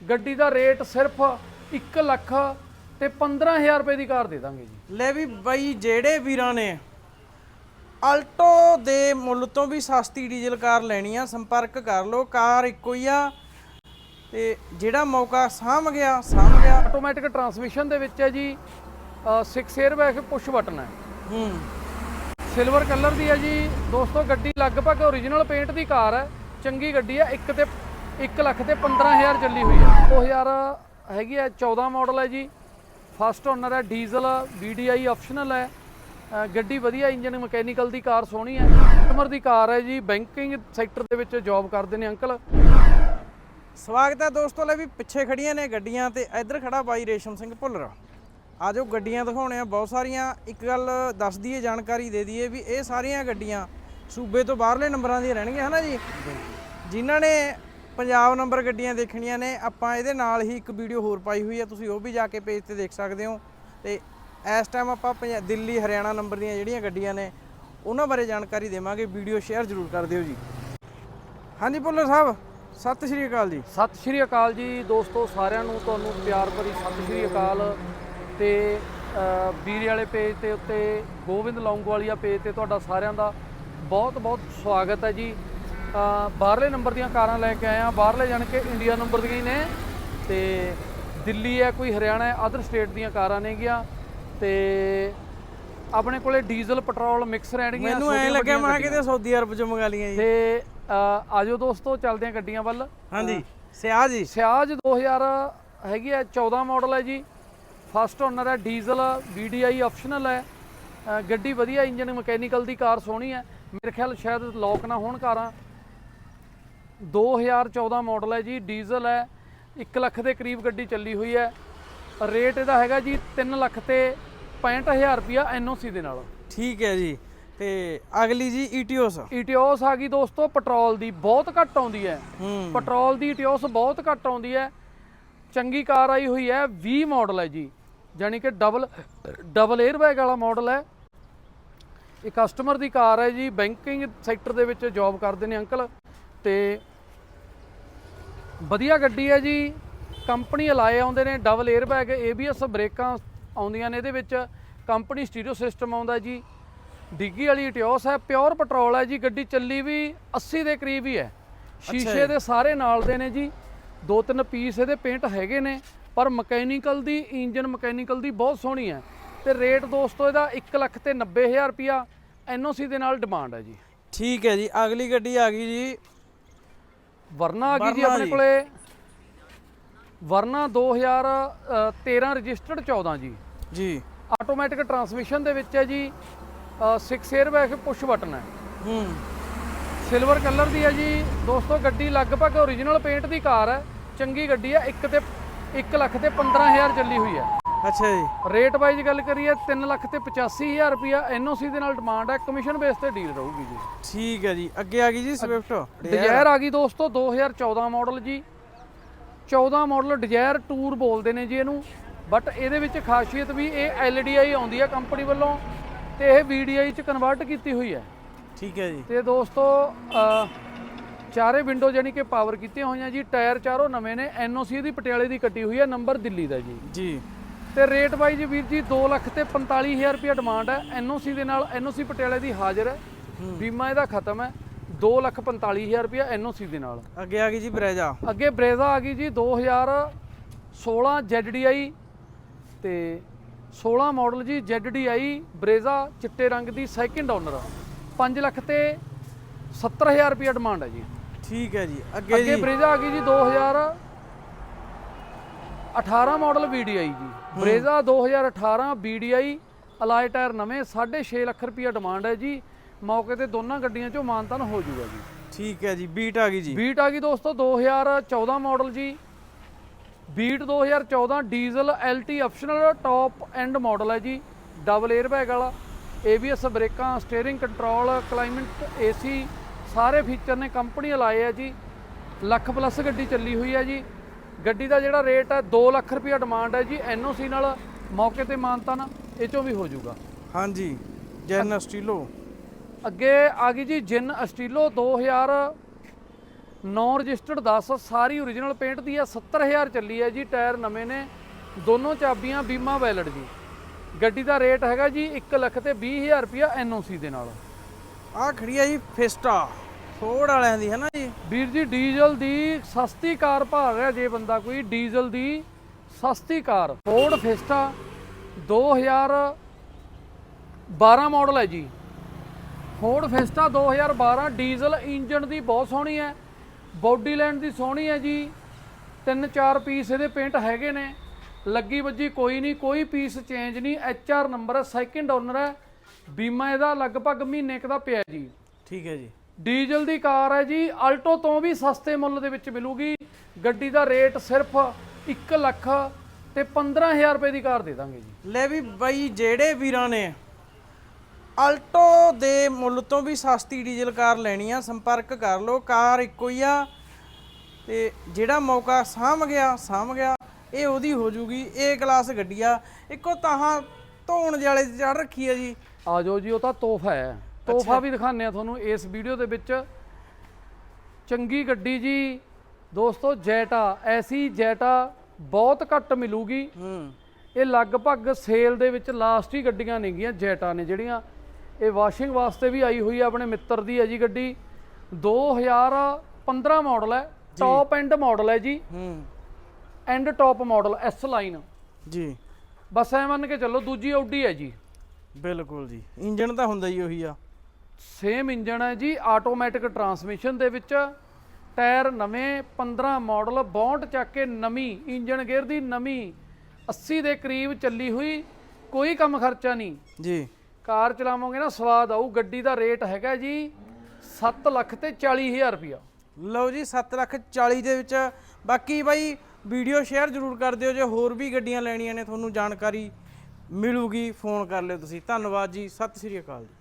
ਗੱਡੀ ਦਾ ਰੇਟ ਸਿਰਫ 1 ਲੱਖ ਤੇ 15000 ਰੁਪਏ ਦੀ ਕਾਰ ਦੇ ਦਾਂਗੇ ਜੀ। ਲੈ ਵੀ ਬਾਈ ਜਿਹੜੇ ਵੀਰਾਂ ਨੇ ਆਲਟੋ ਦੇ ਮੁੱਲ ਤੋਂ ਵੀ ਸਸਤੀ ਡੀਜ਼ਲ ਕਾਰ ਲੈਣੀ ਆ ਸੰਪਰਕ ਕਰ ਲਓ ਕਾਰ ਇੱਕੋ ਹੀ ਆ। ਤੇ ਜਿਹੜਾ ਮੌਕਾ ਸਾਂਭ ਗਿਆ ਸਾਂਭ ਗਿਆ। ਆਟੋਮੈਟਿਕ ਟਰਾਂਸਮਿਸ਼ਨ ਦੇ ਵਿੱਚ ਹੈ ਜੀ 6 에ਅਰ ਬੈਗ ਪੁਸ਼ ਬਟਨ ਹੈ। ਹੂੰ। ਸਿਲਵਰ ਕਲਰ ਦੀ ਹੈ ਜੀ। ਦੋਸਤੋ ਗੱਡੀ ਲਗਭਗ ਓਰੀਜਨਲ ਪੇਂਟ ਦੀ ਕਾਰ ਹੈ। ਚੰਗੀ ਗੱਡੀ ਹੈ। 1 ਤੇ 1 ਲੱਖ ਤੇ 15000 ਚੱਲੀ ਹੋਈ ਹੈ। 2000 ਹੈਗੀ ਹੈ 14 ਮਾਡਲ ਹੈ ਜੀ। ਫਸਟ ਓਨਰ ਹੈ ਡੀਜ਼ਲ VDI ਆਪਸ਼ਨਲ ਹੈ। ਗੱਡੀ ਵਧੀਆ ਇੰਜਨ ਮਕੈਨੀਕਲ ਦੀ ਕਾਰ ਸੋਹਣੀ ਹੈ। ਕਸਟਮਰ ਦੀ ਕਾਰ ਹੈ ਜੀ ਬੈਂਕਿੰਗ ਸੈਕਟਰ ਦੇ ਵਿੱਚ ਜੌਬ ਕਰਦੇ ਨੇ ਅੰਕਲ ਸਵਾਗਤ ਹੈ ਦੋਸਤੋ ਲੈ ਵੀ ਪਿੱਛੇ ਖੜੀਆਂ ਨੇ ਗੱਡੀਆਂ ਤੇ ਇੱਧਰ ਖੜਾ ਬਾਈ ਰੇਸ਼ਮ ਸਿੰਘ ਭੁੱਲਰ। ਆਜੋ ਗੱਡੀਆਂ ਦਿਖਾਉਣੇ ਆ ਬਹੁਤ ਸਾਰੀਆਂ। ਇੱਕ ਗੱਲ ਦੱਸ ਦਈਏ ਜਾਣਕਾਰੀ ਦੇ ਦਈਏ ਵੀ ਇਹ ਸਾਰੀਆਂ ਗੱਡੀਆਂ ਸੂਬੇ ਤੋਂ ਬਾਹਰਲੇ ਨੰਬਰਾਂ ਦੀਆਂ ਰਹਿਣਗੀਆਂ ਹਨਾ ਜੀ? ਜਿਨ੍ਹਾਂ ਨੇ ਪੰਜਾਬ ਨੰਬਰ ਗੱਡੀਆਂ ਦੇਖਣੀਆਂ ਨੇ। ਆਪਾਂ ਇਹਦੇ ਨਾਲ ਹੀ ਇੱਕ ਵੀਡੀਓ ਹੋਰ ਪਾਈ ਹੋਈ ਹੈ ਤੁਸੀਂ ਉਹ ਵੀ ਜਾ ਕੇ ਪੇਜ ਤੇ ਦੇਖ ਸਕਦੇ ਹੋ। ਤੇ ਇਸ ਟਾਈਮ ਆਪਾਂ ਪੰਜਾ- ਦਿੱਲੀ, ਹਰਿਆਣਾ ਨੰਬਰ ਦੀਆਂ ਜਿਹੜੀਆਂ ਗੱਡੀਆਂ ਨੇ, ਉਹਨਾਂ ਬਾਰੇ ਜਾਣਕਾਰੀ ਦੇਵਾਂਗੇ। ਵੀਡੀਓ ਸ਼ੇਅਰ ਜ਼ਰੂਰ ਕਰ ਦਿਓ ਜੀ। ਹਾਂਜੀ, ਭੁੱਲਰ ਸਾਹਿਬ, ਸਤਿ ਸ਼੍ਰੀ ਅਕਾਲ ਜੀ। ਸਤਿ ਸ਼੍ਰੀ ਅਕਾਲ ਜੀ। ਦੋਸਤੋ, ਸਾਰਿਆਂ ਨੂੰ ਤੁਹਾਨੂੰ ਪਿਆਰ ਭਰੀ ਸਤਿ ਸ਼੍ਰੀ ਅਕਾਲ। ਤੇ ਵੀਰੇ ਵਾਲੇ ਪੇਜ ਤੇ ਉੱਤੇ ਗੋਬਿੰਦ ਲੌਂਗੋਵਾਲੀਆ ਪੇਜ ਤੇ ਤੁਹਾਡਾ ਸਾਰਿਆਂ ਦਾ ਬਹੁਤ ਬਹੁਤ ਸਵਾਗਤ ਹੈ ਜੀ। ਬਾਹਰਲੇ ਨੰਬਰ ਦੀਆਂ ਕਾਰਾਂ ਲੈ ਕੇ ਆਏ ਆ ਬਾਹਰਲੇ ਜਾਣ ਕੇ ਇੰਡੀਆ ਨੰਬਰ ਦੀਆਂ ਹੀ ਨੇ। ਤੇ ਦਿੱਲੀ ਹੈ ਕੋਈ ਹਰਿਆਣਾ ਹੈ ਅਦਰ ਸਟੇਟ ਦੀਆਂ ਕਾਰਾਂ ਨੇਗੀਆਂ। ਤੇ ਆਪਣੇ ਕੋਲੇ ਡੀਜ਼ਲ ਪੈਟਰੋਲ ਮਿਕਸ ਰਹਿਣਗੀਆਂ ਮੈਨੂੰ ਐ ਲੱਗਿਆ ਮੈਂ ਕਿਤੇ ਸਾਊਦੀ ਅਰਬ ਚੋਂ ਮੰਗਾ ਲੀਆਂ ਜੀ। ਤੇ ਆਜੋ ਦੋਸਤੋ ਚੱਲਦੇ ਆ ਗੱਡੀਆਂ ਵੱਲ। ਹਾਂਜੀ। ਸਿਆਹ ਜੀ। ਸਿਆਜ 2000 ਹੈਗੀ ਹੈ 14 ਮਾਡਲ ਹੈ ਜੀ। ਫਸਟ ਓਨਰ ਹੈ ਡੀਜ਼ਲ VDI ਆਪਸ਼ਨਲ ਹੈ। ਗੱਡੀ ਵਧੀਆ ਇੰਜਨ ਮਕੈਨੀਕਲ ਦੀ ਕਾਰ ਸੋਹਣੀ ਹੈ। ਮੇਰੇ ਖਿਆਲ ਸ਼ਾਇਦ ਲੋਕ ਨਾ ਹੋਣ ਕਾਰਾਂ। 2014 ਮਾਡਲ ਹੈ ਜੀ ਡੀਜ਼ਲ ਹੈ 1 ਲੱਖ ਦੇ ਕਰੀਬ ਗੱਡੀ ਚੱਲੀ ਹੋਈ ਹੈ। ਰੇਟ ਇਹਦਾ ਹੈਗਾ ਜੀ 3 ਲੱਖ ਤੇ 65000 ਰੁਪਿਆ ਐਨਓਸੀ ਦੇ ਨਾਲ। ਠੀਕ ਹੈ ਜੀ ਤੇ ਅਗਲੀ ਜੀ ਈਟੀਓਸ। ਈਟੀਓਸ ਆ ਗਈ ਦੋਸਤੋ ਪੈਟਰੋਲ ਦੀ ਬਹੁਤ ਘੱਟ ਆਉਂਦੀ ਹੈ। ਪੈਟਰੋਲ ਦੀ ਈਟੀਓਸ ਬਹੁਤ ਘੱਟ ਆਉਂਦੀ ਹੈ। ਚੰਗੀ ਕਾਰ ਆਈ ਹੋਈ ਹੈ 20 ਮਾਡਲ ਹੈ ਜੀ। ਯਾਨੀ ਕਿ ਡਬਲ ਡਬਲ 에ਅਰ ਬੈਗ ਵਾਲਾ ਮਾਡਲ ਹੈ। ਇਹ ਕਸਟਮਰ ਦੀ ਕਾਰ ਹੈ ਜੀ ਬੈਂਕਿੰਗ ਸੈਕਟਰ ਦੇ ਵਿੱਚ ਜੌਬ ਕਰਦੇ ਨੇ ਅੰਕਲ। ਤੇ ਵਧੀਆ ਗੱਡੀ ਹੈ ਜੀ। ਕੰਪਨੀ ਅਲਾਏ ਆਉਂਦੇ ਨੇ ਡਬਲ 에ਅਰ ਬੈਗ ABS ਬ੍ਰੇਕਾਂ ਆਉਂਦੀਆਂ ਨੇ ਇਹਦੇ ਵਿੱਚ। ਕੰਪਨੀ ਸਟੀਰੀਓ ਸਿਸਟਮ ਆਉਂਦਾ ਜੀ। ਡਿੱਗੀ ਵਾਲੀ ਇਟਿਓਸ ਹੈ ਪਿਓਰ ਪੈਟਰੋਲ ਹੈ ਜੀ। ਗੱਡੀ ਚੱਲੀ ਵੀ 80 ਦੇ ਕਰੀਬ ਹੀ ਹੈ। ਸ਼ੀਸ਼ੇ ਦੇ ਸਾਰੇ ਨਾਲ ਦੇ ਨੇ ਜੀ। ਦੋ ਤਿੰਨ ਪੀਸ ਇਹਦੇ ਪੇਂਟ ਹੈਗੇ ਨੇ ਪਰ ਮਕੈਨੀਕਲ ਦੀ ਇੰਜਨ ਮਕੈਨੀਕਲ ਦੀ ਬਹੁਤ ਸੋਹਣੀ ਹੈ। ਤੇ ਰੇਟ ਦੋਸਤੋ ਇਹਦਾ 1 ਲੱਖ ਤੇ 90000 ਰੁਪਿਆ ਐਨਓਸੀ ਦੇ ਨਾਲ ਡਿਮਾਂਡ ਹੈ ਜੀ। ਠੀਕ ਹੈ ਜੀ। ਅਗਲੀ ਗੱਡੀ ਆ ਗਈ ਜੀ। ਵਰਨਾ ਆ ਗਈ ਜੀ ਆਪਣੇ। ਕੋਲੇ। ਵਰਨਾ 2013 ਰਜਿਸਟਰਡ 14 ਜੀ। ਜੀ। ਆਟੋਮੈਟਿਕ ਟਰਾਂਸਮਿਸ਼ਨ ਦੇ ਵਿੱਚ ਹੈ ਜੀ 6 에ਅਰ ਬੈਗ ਪੁਸ਼ ਬਟਨ ਹੈ। ਹੂੰ। ਸਿਲਵਰ ਕਲਰ ਦੀ ਹੈ ਜੀ ਦੋਸਤੋ ਗੱਡੀ ਲਗਭਗ ਓਰੀਜਨਲ ਪੇਂਟ ਦੀ ਕਾਰ ਹੈ। ਚੰਗੀ ਗੱਡੀ ਹੈ 1 ਤੇ 1 ਲੱਖ ਤੇ 15000 ਚੱਲੀ ਹੋਈ ਹੈ। ਅੱਛਾ ਜੀ। ਰੇਟ ਵਾਈਜ਼ ਗੱਲ ਕਰੀਏ 3 ਲੱਖ ਤੇ 85000 ਰੁਪਿਆ ਐਨਓਸੀ ਦੇ ਨਾਲ ਡਿਮਾਂਡ ਹੈ ਕਮਿਸ਼ਨ ਬੇਸ ਤੇ ਡੀਲ ਰਹੂਗੀ ਜੀ। ਠੀਕ ਹੈ ਜੀ। ਅੱਗੇ ਆ ਗਈ ਜੀ ਸਵਿਫਟ ਡਿਜ਼ਾਇਰ ਆ ਗਈ ਦੋਸਤੋ 2014 ਮਾਡਲ ਜੀ। 14 ਮਾਡਲ ਡਿਜ਼ਾਇਰ ਟੂਰ ਬੋਲਦੇ ਨੇ ਜੀ ਇਹਨੂੰ। ਬਟ ਇਹਦੇ ਵਿੱਚ ਖਾਸੀਅਤ ਵੀ ਇਹ LDI ਆਉਂਦੀ ਹੈ ਕੰਪਨੀ ਵੱਲੋਂ ਤੇ ਇਹ VDI ਚ ਕਨਵਰਟ ਕੀਤੀ ਹੋਈ ਹੈ। ਠੀਕ ਹੈ ਜੀ। ਤੇ ਦੋਸਤੋ ਚਾਰੇ ਵਿੰਡੋ ਜਾਨੀ ਕਿ ਪਾਵਰ ਕੀਤੀਆਂ ਹੋਈਆਂ ਜੀ। ਟਾਇਰ ਚਾਰੋਂ ਨਵੇਂ ਨੇ ਐਨਓਸੀ ਦੀ ਪਟਿਆਲੇ ਦੀ ਕੱਟੀ ਹੋਈ ਹੈ ਨੰਬਰ ਦਿੱਲੀ ਦਾ ਜੀ। ਜੀ। ਤੇ ਰੇਟ ਵਾਈਜ਼ ਵੀਰ ਜੀ 2 ਲੱਖ ਤੇ 45000 ਰੁਪਏ ਡਿਮਾਂਡ ਹੈ। ਐਨਓਸੀ ਦੇ ਨਾਲ ਐਨਓਸੀ ਪਟਿਆਲੇ ਦੀ ਹਾਜ਼ਰ ਹੈ। ਬੀਮਾ ਇਹਦਾ ਖਤਮ ਹੈ। 2 ਲੱਖ 45000 ਰੁਪਏ ਐਨਓਸੀ ਦੇ ਨਾਲ। ਅੱਗੇ ਆ ਗਈ ਜੀ ਬਰੇਜਾ। ਅੱਗੇ ਬਰੇਜ਼ਾ ਆ ਗਈ ਜੀ 2016 ZDI ਤੇ 16 ਮਾਡਲ ਜੀ ZDI ਬਰੇਜ਼ਾ ਚਿੱਟੇ ਰੰਗ ਦੀ ਸੈਕਿੰਡ ਓਨਰ 5 ਲੱਖ ਤੇ 70000 ਰੁਪਏ ਡਿਮਾਂਡ ਹੈ ਜੀ। ਠੀਕ ਹੈ ਜੀ। ਅੱਗੇ ਅੱਗੇ ਜੀ। ਬਰੇਜ਼ਾ ਆ ਗਈ ਜੀ 2018 ਮਾਡਲ VDI ਜੀ। ਬਰੇਜ਼ਾ 2018 VDI ਅਲਾਈ ਟਾਇਰ ਨਵੇਂ 6.5 ਲੱਖ ਰੁਪਏ ਡਿਮਾਂਡ ਹੈ ਜੀ। ਮੌਕੇ ਤੇ ਦੋਨਾਂ ਗੱਡੀਆਂ ਚੋਂ ਮਾਨਤਨ ਹੋ ਜਾਊਗਾ ਜੀ। ਠੀਕ ਹੈ ਜੀ ਬੀਟ ਆ ਗਈ ਜੀ। ਬੀਟ ਆ ਗਈ ਦੋਸਤੋ 2014 ਮਾਡਲ ਜੀ। Beat 2014 diesel LT optional top end model ਹੈ ਜੀ। ਡਬਲ 에ਅਰ ਬੈਗ ਵਾਲਾ ABS ਬ੍ਰੇਕਾਂ ਸਟੀਅਰਿੰਗ ਕੰਟਰੋਲ ਕਲਾਈਮੇਟ AC ਸਾਰੇ ਫੀਚਰ ਨੇ ਕੰਪਨੀ ਲਾਏ ਆ ਜੀ। ਲੱਖ ਪਲੱਸ ਗੱਡੀ ਚੱਲੀ ਹੋਈ ਹੈ ਜੀ। ਗੱਡੀ ਦਾ ਜਿਹੜਾ ਰੇਟ ਹੈ 2 ਲੱਖ ਰੁਪਏ ਡਿਮਾਂਡ ਹੈ ਜੀ। NOC ਨਾਲ ਮੌਕੇ ਤੇ ਮਾਨਤਾ ਨਾ ਇਹ ਚੋਂ ਵੀ ਹੋ ਜਾਊਗਾ। ਹਾਂਜੀ ਜੈਨ ਸਟੀਲੋ ਅੱਗੇ ਆ ਗਈ ਜੀ ਜਿਨ ਅਸਟੀਲੋ 2000 ਨੌ ਰਜਿਸਟਰਡ 10 ਸਾਰੀ ਓਰੀਜਨਲ ਪੇਂਟ ਦੀ ਹੈ 70000 ਚੱਲੀ ਹੈ ਜੀ ਟਾਇਰ ਨਵੇਂ ਨੇ ਦੋਨੋਂ ਚਾਬੀਆਂ ਬੀਮਾ ਵੈਲਿਡ ਜੀ। ਗੱਡੀ ਦਾ ਰੇਟ ਹੈਗਾ ਜੀ 1 ਲੱਖ ਤੇ 20000 ਰੁਪਿਆ ਐਨਓਸੀ ਦੇ ਨਾਲ। ਆਹ ਖੜੀ ਆ ਜੀ ਫਿਸਟਾ। ਫੋਰਡ ਵਾਲਿਆਂ ਦੀ ਹੈ ਨਾ ਜੀ? ਵੀਰ ਜੀ ਡੀਜ਼ਲ ਦੀ ਸਸਤੀ ਕਾਰ ਭਾਲ ਰਿਹਾ ਜੇ ਬੰਦਾ ਕੋਈ ਡੀਜ਼ਲ ਦੀ ਸਸਤੀ ਕਾਰ। ਫੋਰਡ ਫਿਸਟਾ 2012 ਮਾਡਲ ਹੈ ਜੀ। ਫੋਰਡ ਫਿਸਟਾ 2012 ਡੀਜ਼ਲ ਇੰਜਨ ਦੀ ਬਹੁਤ ਸੋਹਣੀ ਹੈ ਬੋਡੀ ਲਾਈਨ ਦੀ ਸੋਹਣੀ ਹੈ ਜੀ। ਤਿੰਨ ਚਾਰ ਪੀਸ ਇਹਦੇ ਪੇਂਟ ਹੈਗੇ ਨੇ ਲੱਗੀ ਵੱਜੀ ਕੋਈ ਨਹੀਂ ਕੋਈ ਪੀਸ ਚੇਂਜ ਨਹੀਂ ਐਚ ਆਰ ਨੰਬਰ ਹੈ ਸੈਕਿੰਡ ਓਨਰ ਹੈ। ਬੀਮਾ ਇਹਦਾ ਲਗਭਗ ਮਹੀਨੇ ਕੁ ਦਾ ਪਿਆ ਜੀ। ਠੀਕ ਹੈ ਜੀ। ਡੀਜ਼ਲ ਦੀ ਕਾਰ ਹੈ ਜੀ ਆਲਟੋ ਤੋਂ ਵੀ ਸਸਤੇ ਮੁੱਲ ਦੇ ਵਿੱਚ ਮਿਲੂਗੀ। ਗੱਡੀ ਦਾ ਰੇਟ ਸਿਰਫ 1 ਲੱਖ ਤੇ 15000 ਰੁਪਏ ਦੀ ਕਾਰ ਦੇ ਦਾਂਗੇ ਜੀ। ਲੈ ਵੀ ਬਾਈ ਜਿਹੜੇ ਵੀਰਾਂ ਨੇ ਆਲਟੋ ਦੇ ਮੁੱਲ ਤੋਂ ਵੀ ਸਸਤੀ ਡੀਜ਼ਲ ਕਾਰ ਲੈਣੀ ਆ ਸੰਪਰਕ ਕਰ ਲਓ ਕਾਰ ਇੱਕੋ ਹੀ ਆ। ਤੇ ਜਿਹੜਾ ਮੌਕਾ ਸਾਂਭ ਗਿਆ ਸਾਂਭ ਗਿਆ ਇਹ ਉਹਦੀ ਹੋ ਜੂਗੀ ਇਹ ਕਲਾਸ ਗੱਡੀ ਆ। ਇੱਕੋ ਤਾਹਾਂ ਧੋਣ ਵਾਲੇ ਚੜ ਰੱਖੀ ਆ ਜੀ। ਆ ਜਾਓ ਜੀ ਉਹ ਤਾਂ ਤੋਹਫਾ ਹੈ। ਤੋਹਫਾ ਵੀ ਦਿਖਾਉਂਦੇ ਆ ਤੁਹਾਨੂੰ ਇਸ ਵੀਡੀਓ ਦੇ ਵਿੱਚ। ਚੰਗੀ ਗੱਡੀ ਜੀ ਦੋਸਤੋ ਜੈਟਾ ਐਸੀ ਜੈਟਾ ਬਹੁਤ ਘੱਟ ਮਿਲੂਗੀ। ਹੂੰ। ਇਹ ਲਗਭਗ ਸੇਲ ਦੇ ਵਿੱਚ ਲਾਸਟ ਹੀ ਗੱਡੀਆਂ ਨੇਗੀਆਂ ਜੈਟਾ ਨੇ ਜਿਹੜੀਆਂ। ਇਹ ਵਾਸ਼ਿੰਗ ਵਾਸਤੇ ਵੀ ਆਈ ਹੋਈ ਹੈ ਆਪਣੇ ਮਿੱਤਰ ਦੀ ਹੈ ਜੀ ਗੱਡੀ। 2015 ਮਾਡਲ ਹੈ ਟੌਪ ਐਂਡ ਮਾਡਲ ਹੈ ਜੀ। ਹੂੰ। End top model S line ਜੀ। ਬਸ ਐ ਮੰਨ ਕੇ ਚੱਲੋ ਦੂਜੀ ਆਡੀ ਹੈ ਜੀ। ਬਿਲਕੁਲ ਜੀ। ਇੰਜਨ ਤਾਂ ਹੁੰਦਾ ਹੀ ਉਹੀ ਆ। ਸੇਮ ਇੰਜਨ ਹੈ ਜੀ ਆਟੋਮੈਟਿਕ ਟਰਾਂਸਮਿਸ਼ਨ ਦੇ ਵਿੱਚ। ਟਾਇਰ ਨਵੇਂ 15 ਮਾਡਲ ਬੌਂਟ ਚੱਕ ਕੇ ਨਵੀਂ ਇੰਜਨ ਗੇਅਰ ਦੀ ਨਵੀਂ 80 ਦੇ ਕਰੀਬ ਚੱਲੀ ਹੋਈ ਕੋਈ ਕੰਮ ਖਰਚਾ ਨਹੀਂ। ਜੀ। ਕਾਰ ਚਲਾਵੋਗੇ ਨਾ ਸਵਾਦ ਆਊ ਗੱਡੀ ਦਾ ਰੇਟ ਹੈਗਾ ਜੀ 7 ਲੱਖ ਤੇ 40000 ਰੁਪਇਆ। ਲਓ ਜੀ 7 ਲੱਖ 40 ਦੇ ਵਿੱਚ। ਬਾਕੀ ਬਾਈ ਵੀਡੀਓ ਸ਼ੇਅਰ ਜ਼ਰੂਰ ਕਰ ਦਿਓ ਜੇ ਹੋਰ ਵੀ ਗੱਡੀਆਂ ਲੈਣੀਆਂ ਨੇ ਤੁਹਾਨੂੰ ਜਾਣਕਾਰੀ ਮਿਲੂਗੀ ਫੋਨ ਕਰ ਲਿਓ ਤੁਸੀਂ। ਧੰਨਵਾਦ ਜੀ ਸਤਿ ਸ਼੍ਰੀ ਅਕਾਲ ਜੀ।